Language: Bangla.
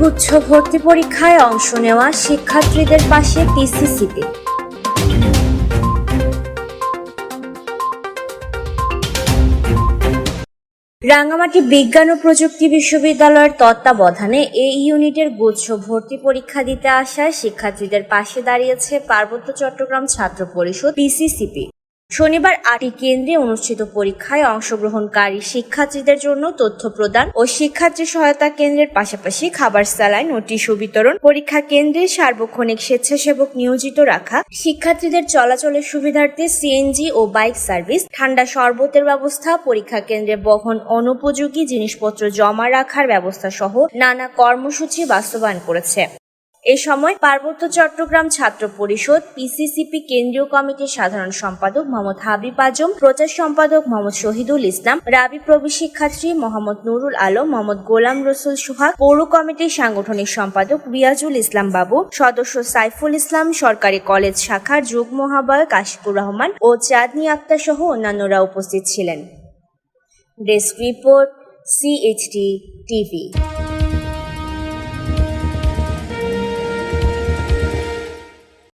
গুচ্ছ ভর্তি পরীক্ষায় অংশ নেওয়া শিক্ষার্থীদের পাশে পিসিসিপি রাঙ্গামাটি বিজ্ঞান ও প্রযুক্তি বিশ্ববিদ্যালয়ের তত্ত্বাবধানে এই ইউনিটের গুচ্ছ ভর্তি পরীক্ষা দিতে আসা শিক্ষার্থীদের পাশে দাঁড়িয়েছে পার্বত্য চট্টগ্রাম ছাত্র পরিষদ পিসিসিপি শনিবার আটটি কেন্দ্রে অনুষ্ঠিত পরীক্ষায় অংশগ্রহণকারী শিক্ষার্থীদের জন্য তথ্য প্রদান ও শিক্ষার্থী সহায়তা কেন্দ্রের পাশাপাশি খাবার, স্যালাইন ও টিস্যু বিতরণ, পরীক্ষা কেন্দ্রে সার্বক্ষণিক স্বেচ্ছাসেবক নিয়োজিত রাখা, শিক্ষার্থীদের চলাচলের সুবিধার্থে সিএনজি ও বাইক সার্ভিস, ঠান্ডা শরবতের ব্যবস্থা, পরীক্ষা কেন্দ্রে বহন অনুপযোগী জিনিসপত্র জমা রাখার ব্যবস্থা সহ নানা কর্মসূচি বাস্তবায়ন করেছে। এ সময় পার্বত্য চট্টগ্রাম ছাত্র পরিষদ পিসিসিপি কেন্দ্রীয় কমিটির সাধারণ সম্পাদক মোহাম্মদ হাবিব আজম, প্রচার সম্পাদক মোহাম্মদ শহীদুল ইসলাম, রাবি প্রবি শিক্ষার্থী মোহাম্মদ নুরুল আলম, মোহাম্মদ গোলাম রসুল সোহাগ, পৌর কমিটির সাংগঠনিক সম্পাদক রিয়াজুল ইসলাম বাবু, সদস্য সাইফুল ইসলাম, সরকারি কলেজ শাখার যুগ্ম আহ্বায়ক আশিকুর রহমান ও চাঁদনি আক্তার সহ অন্যান্যরা উপস্থিত ছিলেন। Desk report CHT TV